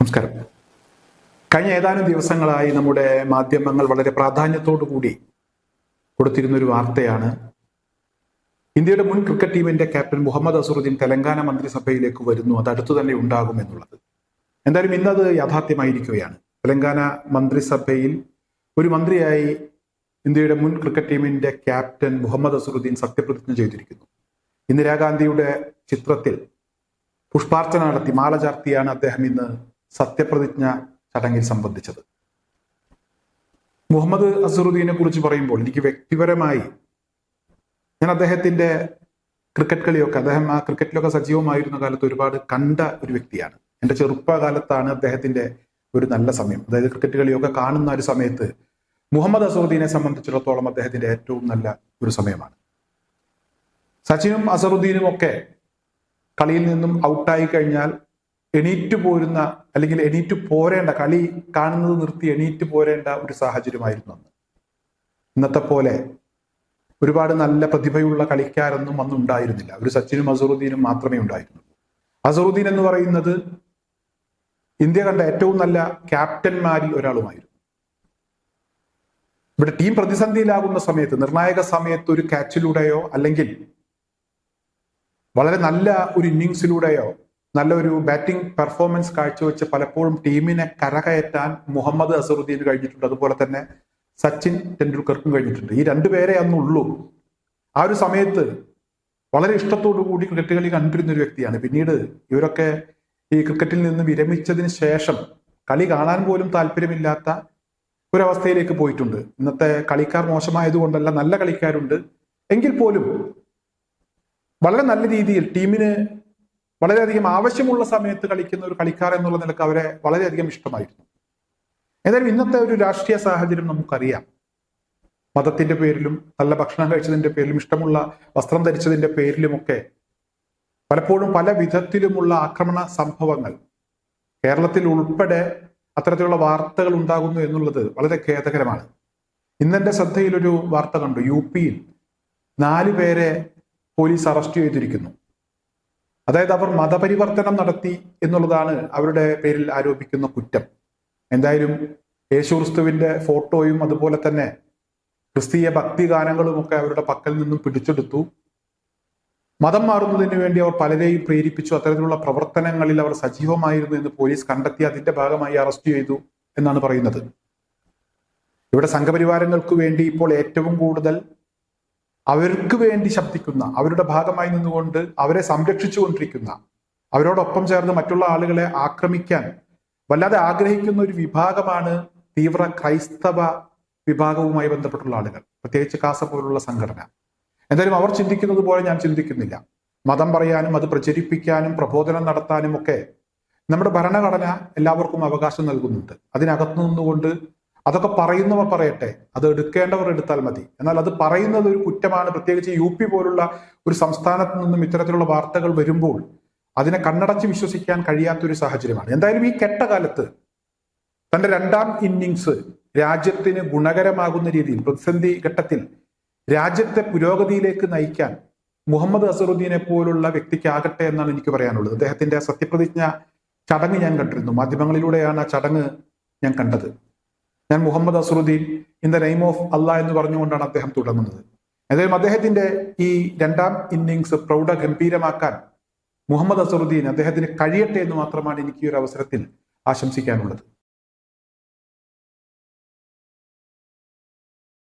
നമസ്കാരം. കഴിഞ്ഞ ഏതാനും ദിവസങ്ങളായി നമ്മുടെ മാധ്യമങ്ങൾ വളരെ പ്രാധാന്യത്തോടു കൂടി കൊടുത്തിരുന്ന ഒരു വാർത്തയാണ്. ഇന്ത്യയുടെ മുൻ ക്രിക്കറ്റ് ടീമിന്റെ ക്യാപ്റ്റൻ മുഹമ്മദ് അസറുദ്ദീൻ തെലങ്കാന മന്ത്രിസഭയിലേക്ക് വരുന്നു. അത് അടുത്തു തന്നെ ഉണ്ടാകും എന്നുള്ളത്. എന്തായാലും ഇന്നത് യാഥാർത്ഥ്യമായിരിക്കുകയാണ്. തെലങ്കാന മന്ത്രിസഭയിൽ ഒരു മന്ത്രിയായി ഇന്ത്യയുടെ മുൻ ക്രിക്കറ്റ് ടീമിന്റെ ക്യാപ്റ്റൻ മുഹമ്മദ് അസറുദ്ദീൻ സത്യപ്രതിജ്ഞ ചെയ്തിരിക്കുന്നു. ഇന്ദിരാഗാന്ധിയുടെ ചിത്രത്തിൽ പുഷ്പാർച്ചന നടത്തി മാല ചാർത്തിയാണ് അദ്ദേഹം ഇന്ന് സത്യപ്രതിജ്ഞ ചടങ്ങിൽ സംബന്ധിച്ചത്. മുഹമ്മദ് അസറുദ്ദീനെ കുറിച്ച് പറയുമ്പോൾ എനിക്ക് വ്യക്തിപരമായി ഞാൻ അദ്ദേഹത്തിന്റെ ക്രിക്കറ്റ് കളിയൊക്കെ അദ്ദേഹം ആ ക്രിക്കറ്റിലൊക്കെ സജീവമായിരുന്ന കാലത്ത് ഒരുപാട് കണ്ട ഒരു വ്യക്തിയാണ്. എന്റെ ചെറുപ്പകാലത്താണ് അദ്ദേഹത്തിന്റെ ഒരു നല്ല സമയം. അതായത് ക്രിക്കറ്റ് കളിയൊക്കെ കാണുന്ന ഒരു സമയത്ത് മുഹമ്മദ് അസറുദ്ദീനെ സംബന്ധിച്ചിടത്തോളം അദ്ദേഹത്തിന്റെ ഏറ്റവും നല്ല ഒരു സമയമാണ്. സച്ചിനും അസറുദ്ദീനും ഒക്കെ കളിയിൽ നിന്നും ഔട്ടായി കഴിഞ്ഞാൽ എണീറ്റ് പോരുന്ന അല്ലെങ്കിൽ എണീറ്റ് പോരേണ്ട കളി കാണുന്നത് നിർത്തി എണീറ്റ് പോരേണ്ട ഒരു സാഹചര്യമായിരുന്നു അന്ന്. ഇന്നത്തെ പോലെ ഒരുപാട് നല്ല പ്രതിഭയുള്ള കളിക്കാരൊന്നും അന്ന് ഉണ്ടായിരുന്നില്ല. ഒരു സച്ചിനും അസറുദ്ദീനും മാത്രമേ ഉണ്ടായിരുന്നുള്ളൂ. അസറുദ്ദീൻ എന്ന് പറയുന്നത് ഇന്ത്യ കണ്ട ഏറ്റവും നല്ല ക്യാപ്റ്റന്മാരിൽ ഒരാളുമായിരുന്നു. ഇവിടെ ടീം പ്രതിസന്ധിയിലാകുന്ന സമയത്ത് നിർണായക സമയത്ത് ഒരു ക്യാച്ചിലൂടെയോ അല്ലെങ്കിൽ വളരെ നല്ല ഒരു ഇന്നിങ്സിലൂടെയോ നല്ല ഒരു ബാറ്റിംഗ് പെർഫോമൻസ് കാഴ്ചവെച്ച് പലപ്പോഴും ടീമിനെ കരകയറ്റാൻ മുഹമ്മദ് അസറുദ്ദീന് കഴിഞ്ഞിട്ടുണ്ട്. അതുപോലെ തന്നെ സച്ചിൻ ടെണ്ടുൽക്കർക്കും കഴിഞ്ഞിട്ടുണ്ട്. ഈ രണ്ടുപേരെ അന്നുള്ളൂ. ആ ഒരു സമയത്ത് വളരെ ഇഷ്ടത്തോടു കൂടി ക്രിക്കറ്റ് കളി കണ്ടിരുന്ന ഒരു വ്യക്തിയാണ്. പിന്നീട് ഇവരൊക്കെ ഈ ക്രിക്കറ്റിൽ നിന്ന് വിരമിച്ചതിന് ശേഷം കളി കാണാൻ പോലും താല്പര്യമില്ലാത്ത ഒരവസ്ഥയിലേക്ക് പോയിട്ടുണ്ട്. ഇന്നത്തെ കളിക്കാർ മോശമായതുകൊണ്ടല്ല നല്ല കളിക്കാരുണ്ട്. എങ്കിൽ പോലും വളരെ നല്ല രീതിയിൽ ടീമിന് വളരെയധികം ആവശ്യമുള്ള സമയത്ത് കളിക്കുന്ന ഒരു കളിക്കാർ എന്നുള്ള നിലയ്ക്ക് അവരെ വളരെയധികം ഇഷ്ടമായിരുന്നു. ഏതായാലും ഇന്നത്തെ ഒരു രാഷ്ട്രീയ സാഹചര്യം നമുക്കറിയാം. മതത്തിന്റെ പേരിലും നല്ല ഭക്ഷണം കഴിച്ചതിന്റെ പേരിലും ഇഷ്ടമുള്ള വസ്ത്രം ധരിച്ചതിന്റെ പേരിലുമൊക്കെ പലപ്പോഴും പല വിധത്തിലുമുള്ള ആക്രമണ സംഭവങ്ങൾ കേരളത്തിൽ ഉൾപ്പെടെ അത്തരത്തിലുള്ള വാർത്തകൾ ഉണ്ടാകുന്നു എന്നുള്ളത് വളരെ ഖേദകരമാണ്. ഇന്നെന്റെ ശ്രദ്ധയിൽ ഒരു വാർത്ത കണ്ടു. യു പിയിൽ നാല് പേരെ പോലീസ് അറസ്റ്റ് ചെയ്തിരിക്കുന്നു. അതായത് അവർ മതപരിവർത്തനം നടത്തി എന്നുള്ളതാണ് അവരുടെ പേരിൽ ആരോപിക്കുന്ന കുറ്റം. എന്തായാലും യേശു ക്രിസ്തുവിന്റെ ഫോട്ടോയും അതുപോലെ തന്നെ ക്രിസ്തീയ ഭക്തി ഗാനങ്ങളും ഒക്കെ അവരുടെ പക്കൽ നിന്നും പിടിച്ചെടുത്തു. മതം മാറുന്നതിന് വേണ്ടി അവർ പലരെയും പ്രേരിപ്പിച്ചു. അത്തരത്തിലുള്ള പ്രവർത്തനങ്ങളിൽ അവർ സജീവമായിരുന്നു എന്ന് പോലീസ് കണ്ടെത്തി അതിന്റെ ഭാഗമായി അറസ്റ്റ് ചെയ്തു എന്നാണ് പറയുന്നത്. ഇവിടെ സംഘപരിവാരങ്ങൾക്ക് വേണ്ടി ഇപ്പോൾ ഏറ്റവും കൂടുതൽ അവർക്ക് വേണ്ടി ശബ്ദിക്കുന്ന അവരുടെ ഭാഗമായി നിന്നുകൊണ്ട് അവരെ സംരക്ഷിച്ചു കൊണ്ടിരിക്കുന്ന അവരോടൊപ്പം ചേർന്ന് മറ്റുള്ള ആളുകളെ ആക്രമിക്കാൻ വല്ലാതെ ആഗ്രഹിക്കുന്ന ഒരു വിഭാഗമാണ് തീവ്ര ക്രൈസ്തവ വിഭാഗവുമായി ബന്ധപ്പെട്ടുള്ള ആളുകൾ. പ്രത്യേകിച്ച് കാസ പോലുള്ള സംഘടന. എന്തായാലും അവർ ചിന്തിക്കുന്നത് പോലെ ഞാൻ ചിന്തിക്കുന്നില്ല. മതം പറയാനും അത് പ്രചരിപ്പിക്കാനും പ്രബോധനം നടത്താനും ഒക്കെ നമ്മുടെ ഭരണഘടന എല്ലാവർക്കും അവകാശം നൽകുന്നുണ്ട്. അതിനകത്തു നിന്നുകൊണ്ട് അതൊക്കെ പറയുന്നവർ പറയട്ടെ. അത് എടുക്കേണ്ടവർ എടുത്താൽ മതി. എന്നാൽ അത് പറയുന്നത് ഒരു കുറ്റമാണ്. പ്രത്യേകിച്ച് യു പി പോലുള്ള ഒരു സംസ്ഥാനത്ത് നിന്നും ഇത്തരത്തിലുള്ള വാർത്തകൾ വരുമ്പോൾ അതിനെ കണ്ണടച്ച് വിശ്വസിക്കാൻ കഴിയാത്തൊരു സാഹചര്യമാണ്. എന്തായാലും ഈ കെട്ട കാലത്ത് തന്റെ രണ്ടാം ഇന്നിങ്സ് രാജ്യത്തിന് ഗുണകരമാകുന്ന രീതിയിൽ പ്രതിസന്ധി ഘട്ടത്തിൽ രാജ്യത്തെ പുരോഗതിയിലേക്ക് നയിക്കാൻ മുഹമ്മദ് അസറുദ്ദീനെ പോലുള്ള വ്യക്തിക്കാകട്ടെ എന്നാണ് എനിക്ക് പറയാനുള്ളത്. അദ്ദേഹത്തിന്റെ സത്യപ്രതിജ്ഞ ചടങ്ങ് ഞാൻ കണ്ടിരുന്നു. മാധ്യമങ്ങളിലൂടെയാണ് ആ ചടങ്ങ് ഞാൻ കണ്ടത്. ഞാൻ Mohammad Azharuddin in the name of അല്ല എന്ന് പറഞ്ഞുകൊണ്ടാണ് അദ്ദേഹം തുടങ്ങുന്നത്. ഏതായാലും അദ്ദേഹത്തിന്റെ ഈ രണ്ടാം ഇന്നിങ്സ് പ്രൗഢ ഗംഭീരമാക്കാൻ മുഹമ്മദ് അസറുദ്ദീൻ അദ്ദേഹത്തിന് കഴിയട്ടെ എന്ന് മാത്രമാണ് എനിക്ക് ഈ ഒരു അവസരത്തിൽ ആശംസിക്കാനുള്ളത്.